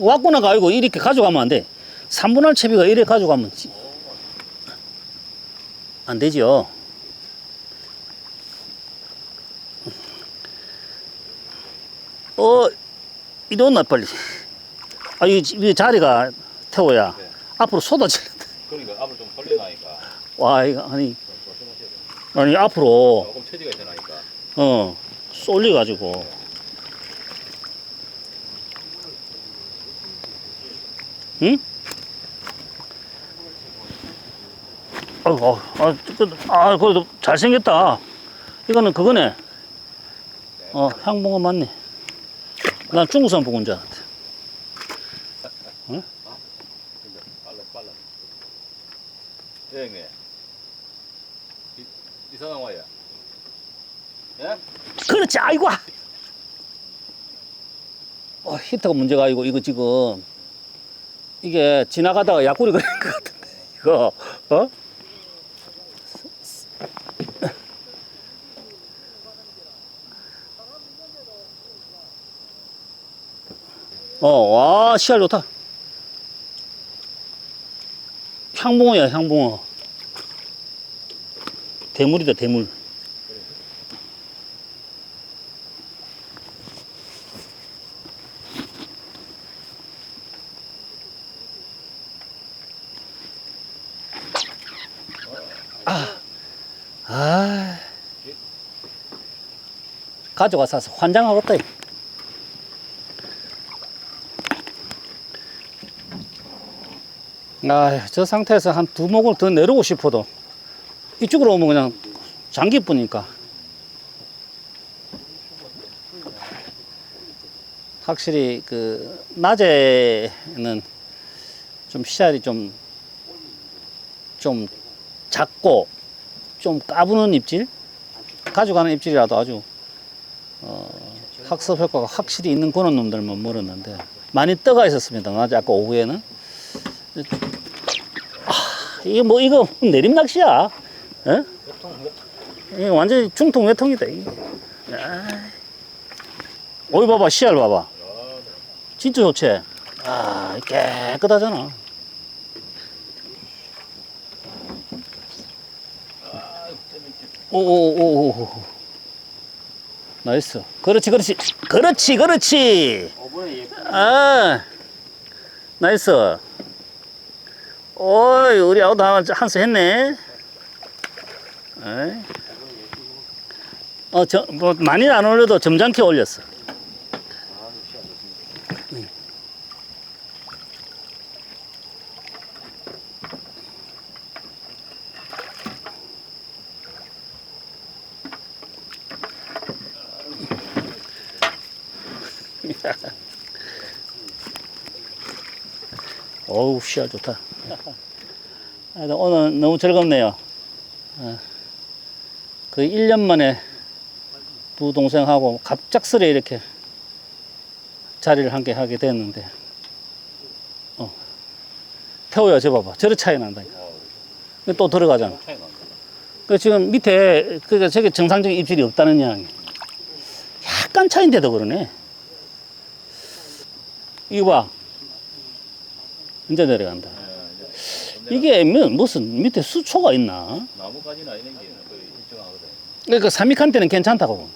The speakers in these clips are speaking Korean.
왔구나가 아니고 이렇게 가져가면 안 돼. 3분할 채비가 이렇게 가져가면 지- 안 되죠. 어, 이리 온나 빨리. 아, 이, 이 자리가 태호야. 네. 앞으로 쏟아지는데. 그러니까 앞을 좀 벌려놔니까 와, 이거 아니. 아니 앞으로 조금 처지가 있으니까. 어 쏠려가지고. 응? 어, 어, 아, 그, 아, 그래도 잘생겼다. 이거는 그거네. 어, 향봉어 맞네. 난 중국산 보고 온 줄 알았대. 빨라 빨라. 예 형님. 이, 이 사람 와요. 예? 그렇지, 아이고. 어, 히터가 문제가 아니고, 이거 지금, 이게 지나가다가 약골이 걸린 것 같은데, 이거, 어? 어, 와, 씨알 좋다. 향붕어야, 향붕어. 대물이다, 대물. 가져가서 환장하겠다. 이. 아, 저 상태에서 한 두 목을 더 내려오고 싶어도 이쪽으로 오면 그냥 장기 뿌니까. 확실히 그 낮에는 좀 씨알이 좀 좀 작고 좀 까부는 입질 가져가는 입질이라도 아주 어, 학습 효과가 확실히 있는 그런 놈들만 물었는데 많이 떠가 있었습니다. 낮에 아까 오후에는 아, 이게 뭐 이거 내림 낚시야? 에? 이게 완전히 중통 외통이다. 이게. 아이. 어이 봐봐 씨알 봐봐. 진짜 좋지. 아 깨끗하잖아. 오오오오 나이스. 그렇지 그렇지. 그렇지 그렇지. 아 나이스. 오이 우리 아웃 한수 했네. 어저 뭐 많이 안 올려도 점잖게 올렸어 어우 씨알 좋다. 오늘 너무 즐겁네요. 어, 그 1년 만에 두 동생하고 갑작스레 이렇게 자리를 함께 하게 됐는데 어. 태호야 저 봐봐. 저리 차이 난다니까. 또 들어가잖아. 그 지금 밑에 그니까 저게 정상적인 입질이 없다는 이야기. 약간 차인데도 그러네. 이거 봐 이제 내려간다 이게 뭐- 무슨 밑에 수초가 있나 나무까지는 아니는 게 일정하거든. 그러니까 삼익한 때는 괜찮다고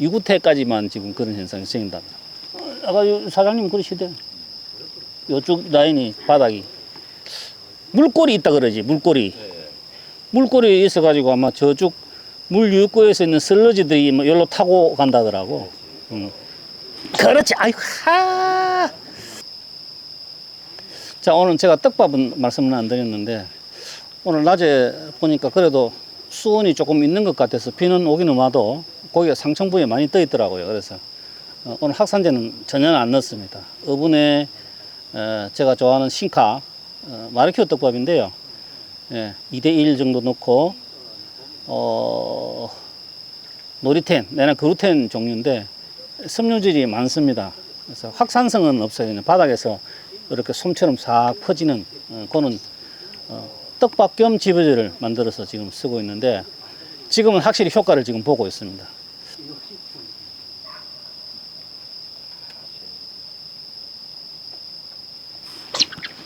유구태까지만 지금 그런 현상이 생긴다 어, 아까 요 사장님 그러시대 요쪽 라인이 바닥이 물골이 있다 그러지 물골이 예, 예. 물골이 있어 가지고 아마 저쪽 물 유구에서 있는 슬러지들이 뭐 여기로 타고 간다더라고. 음. 그렇지. 아이고, 하. 자, 오늘 제가 떡밥은 말씀을 안 드렸는데, 오늘 낮에 보니까 그래도 수온이 조금 있는 것 같아서 비는 오기는 와도 고기가 상층부에 많이 떠 있더라고요. 그래서 어, 오늘 학산제는 전혀 안 넣었습니다. 어분에 어, 제가 좋아하는 신카 어, 마르키오 떡밥인데요. 예, 2대1 정도 넣고, 어, 노리텐, 내는 그루텐 종류인데, 섬유질이 많습니다. 그래서 확산성은 없어요. 바닥에서 이렇게 솜처럼 싹 퍼지는 어, 그는 어, 떡밥 겸 지부제를 만들어서 지금 쓰고 있는데 지금은 확실히 효과를 지금 보고 있습니다.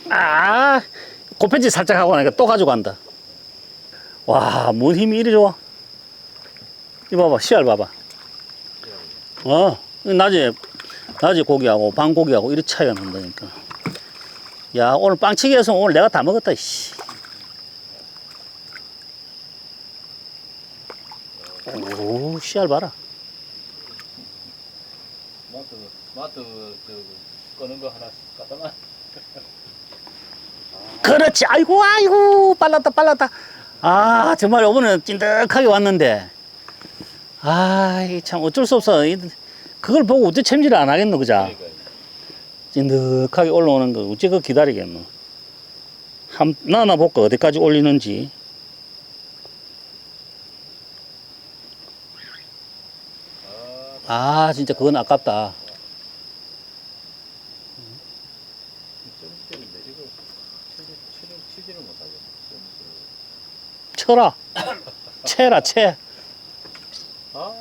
아, 고편지 살짝 하고 나니까 또 가져간다. 와, 뭔 힘이 이리 좋아. 이 봐봐, 씨알 봐봐. 어, 낮에, 낮에 고기하고 밤 고기하고 이렇게 차이가 난다니까. 야, 오늘 빵치기 해서 오늘 내가 다 먹었다, 씨. 오, 씨알 봐라. 마트 마트 저 꺼는 거 하나 갖다 놔. 그렇지. 아이고, 아이고, 빨랐다, 빨랐다. 아, 정말 이번에 찐득하게 왔는데. 아이, 참, 어쩔 수 없어. 이- 그걸 보고 어째 챔질을 안 하겠노, 그자? 그러니까 찐득하게 올라오는 거, 어째 그 기다리겠노? 한, 나나 볼까, 어디까지 올리는지. 아, 아, 진짜 그건 아깝다. 쳐라. 채라, 채. 아,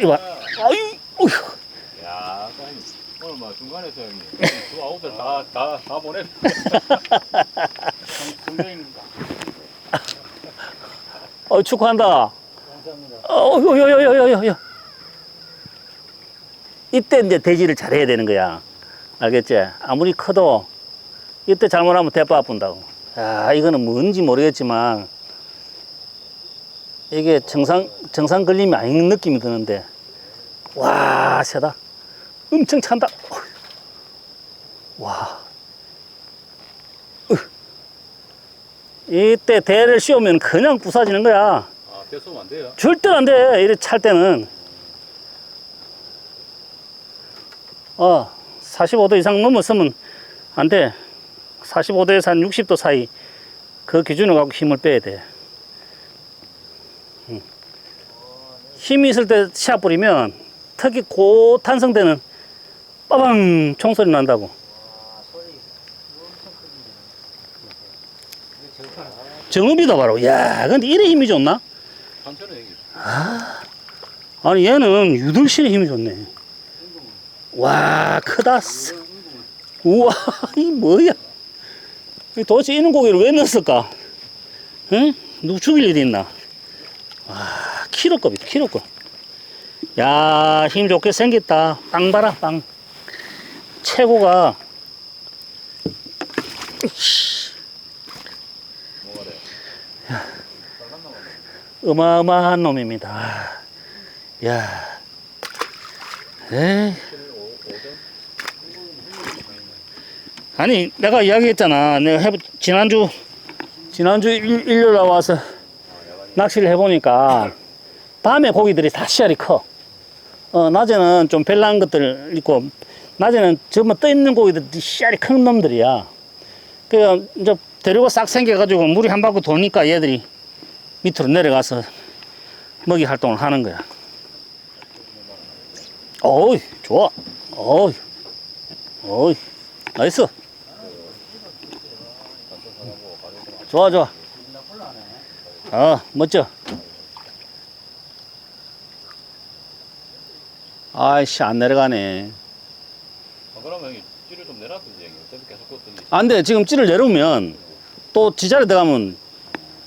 이봐. 아이, 어휴. 야, 형님 오늘 뭐 중간에서 형님 두 아웃들 다 다 다 보내. 성적입니다. 어, 축하한다. 어, 요, 요, 요, 요, 요, 요, 요. 이때 이제 대지를 잘해야 되는 거야. 알겠지? 아무리 커도 이때 잘못하면 대파 아픈다고. 야, 이거는 뭔지 모르겠지만 이게 정상, 정상 걸림이 아닌 느낌이 드는데. 와, 세다. 엄청 찬다. 와. 으. 이때 대를 씌우면 그냥 부사지는 거야. 아, 떼쏘면 안 돼요. 절대 안 돼. 이래 찰 때는. 어, 45도 이상 넘었으면 안 돼. 45도에서 한 60도 사이 그 기준을 갖고 힘을 빼야 돼. 음. 힘이 있을 때 시합 뿌리면 특히 고 탄성 때는 빠방 총소리 난다고. 정읍이다 바로. 야, 근데 이래 힘이 좋나? 형님. 아니 얘는 유돌실에 힘이 좋네. 와 크다. 쓰. 우와 이 뭐야? 이 도대체 이런 고기를 왜 넣었을까? 응? 누구 죽일 일이 있나? 와 키로급이다 키로급. 야 힘 좋게 생겼다. 빵 봐라 빵. 최고가? 어마어마한 놈입니다. 야, 에이. 아니 내가 이야기했잖아. 내가 해 지난주 지난주 일, 일요일 날 와서 낚시를 해보니까 밤에 고기들이 다 씨알이 커. 어 낮에는 좀 별난 것들 있고 낮에는 전부 떠 있는 고기들 씨알이 큰 놈들이야. 그 이제 데리고 싹 생겨가지고 물이 한 바퀴 도니까 얘들이 밑으로 내려가서 먹이 활동을 하는 거야. 어이 좋아. 어이 어이 나이스. 좋아 좋아. 어 멋져. 아이씨 안 내려가네. 아, 그러면 형님 찌를 좀 내놨든지 형님. 어차피 계속 걷더니. 안돼 지금 찌를 내려오면 또 지자리 들어가면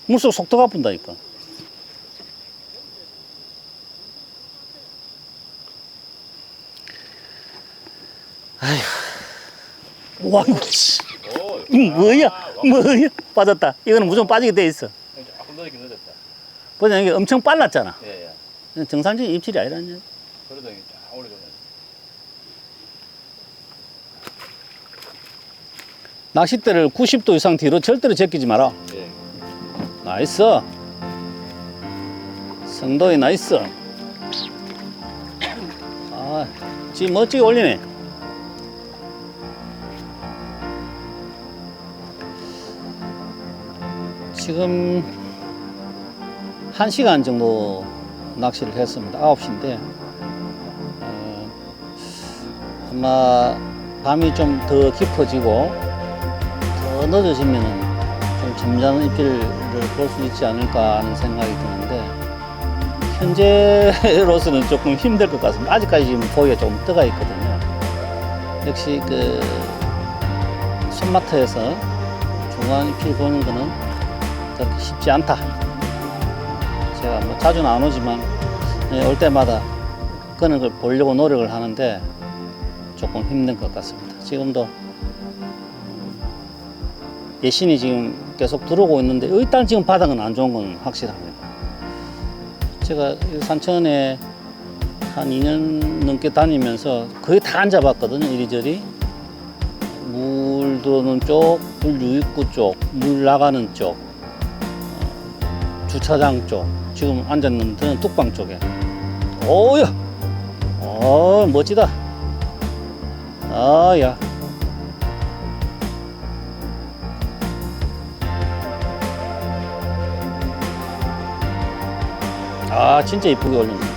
물속 속도가 분다니까. 아휴, 와 이거 씨, 오, 뭐야, 아, 뭐야, 빠졌다. 이거는 무조건 빠지게 돼 있어. 형님 조금 늦긴 늦었다. 보자 이게 엄청 빨랐잖아. 예, 예. 정상적인 입질이 아니라냐. 그래도 형님 쫙 올려주면. 낚싯대를 90도 이상 뒤로 절대로 제끼지 마라. 예. 나이스. 성도이 나이스. 아, 지금 멋지게 올리네. 지금 한시간 정도 낚시를 했습니다. 9시인데, 어, 아마 밤이 좀 더 깊어지고, 더 늦어지면은 좀 점잖은 입질을 볼 수 있지 않을까 하는 생각이 드는데 현재로서는 조금 힘들 것 같습니다. 아직까지 지금 고기가 조금 뜨가 있거든요. 역시 그 손마트에서 중간 잎을 보는 거는 그렇게 쉽지 않다. 제가 뭐 자주는 안 오지만 예, 올 때마다 끄는 걸 보려고 노력을 하는데 조금 힘든 것 같습니다. 지금도 음, 예신이 지금 계속 들어오고 있는데 일단 지금 바닥은 안 좋은 건 확실합니다. 제가 이 산천에 한 2년 넘게 다니면서 거의 다 앉아봤거든요, 이리저리. 물 들어오는 쪽, 물 유입구 쪽, 물 나가는 쪽, 어, 주차장 쪽. 지금 앉았는 데는 뚝방 쪽에. 오야! 어, 멋지다. 아, 야. 아, 진짜 이쁘게 올립니다.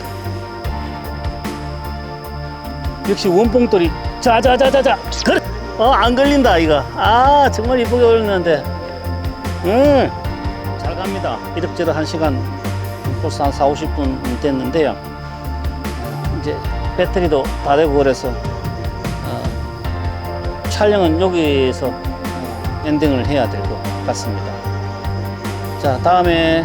역시 원뽕돌이. 자 자 자 자 자. 그래. 어 안 걸린다 이거. 아 정말 이쁘게 올렸는데. 음 잘 갑니다. 이럭저럭 한 시간 벌써 한 4, 50분 됐는데요. 이제 배터리도 다 되고 그래서 어, 촬영은 여기에서 어, 엔딩을 해야 될 것 같습니다 자 다음에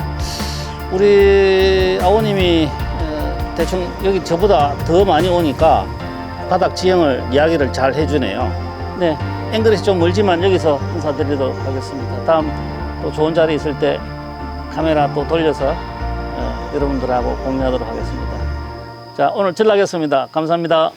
우리 아버님이 어, 대충 여기 저보다 더 많이 오니까 바닥 지형을 이야기를 잘 해주네요. 네, 앵글이 좀 멀지만 여기서 인사드리도록 하겠습니다. 다음 또 좋은 자리 있을 때 카메라 또 돌려서 어, 여러분들하고 공유하도록 하겠습니다. 자, 오늘 전락했습니다. 감사합니다.